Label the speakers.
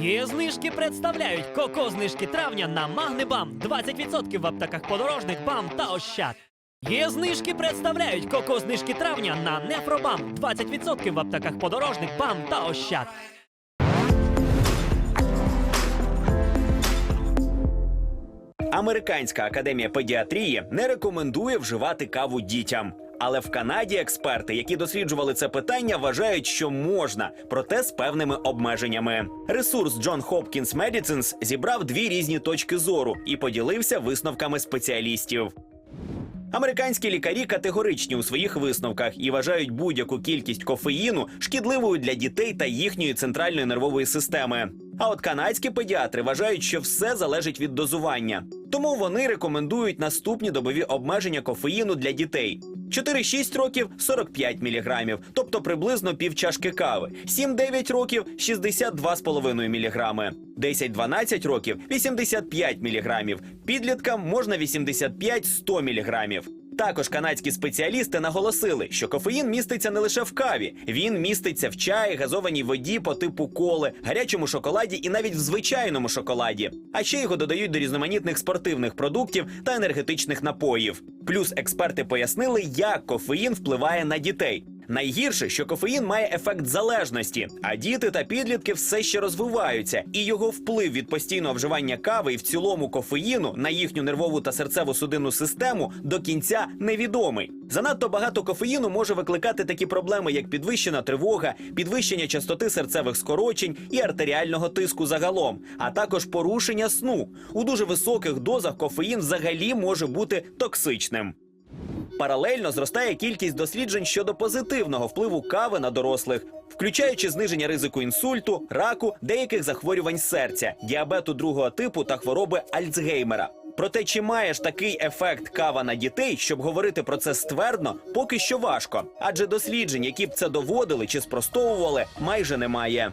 Speaker 1: Є знижки представляють коко знижки травня на Магнебам 20% в аптеках подорожник БАМ та Ощад. Є знижки представляють коко знижки травня на Нефробам 20% в аптеках подорожник БАМ та Ощад.
Speaker 2: Американська академія педіатрії не рекомендує вживати каву дітям. Але в Канаді експерти, які досліджували це питання, вважають, що можна, проте з певними обмеженнями. Ресурс John Hopkins Medicines зібрав дві різні точки зору і поділився висновками спеціалістів. Американські лікарі категоричні у своїх висновках і вважають будь-яку кількість кофеїну шкідливою для дітей та їхньої центральної нервової системи. А от канадські педіатри вважають, що все залежить від дозування. Тому вони рекомендують наступні добові обмеження кофеїну для дітей. 4-6 років 45 мг, тобто приблизно пів чашки кави. 7-9 років 62,5 мг. 10-12 років 85 мг. Підліткам можна 85-100 мг. Також канадські спеціалісти наголосили, що кофеїн міститься не лише в каві, він міститься в чаї, газованій воді по типу коли, гарячому шоколаді і навіть в звичайному шоколаді. А ще його додають до різноманітних спортивних продуктів та енергетичних напоїв. Плюс експерти пояснили, як кофеїн впливає на дітей. Найгірше, що кофеїн має ефект залежності, а діти та підлітки все ще розвиваються, і його вплив від постійного вживання кави і в цілому кофеїну на їхню нервову та серцево-судинну систему до кінця невідомий. Занадто багато кофеїну може викликати такі проблеми, як підвищена тривога, підвищення частоти серцевих скорочень і артеріального тиску загалом, а також порушення сну. У дуже високих дозах кофеїн взагалі може бути токсичним. Паралельно зростає кількість досліджень щодо позитивного впливу кави на дорослих, включаючи зниження ризику інсульту, раку, деяких захворювань серця, діабету другого типу та хвороби Альцгеймера. Проте, чи має ж такий ефект кава на дітей, щоб говорити про це ствердно, поки що важко, адже досліджень, які б це доводили чи спростовували, майже немає.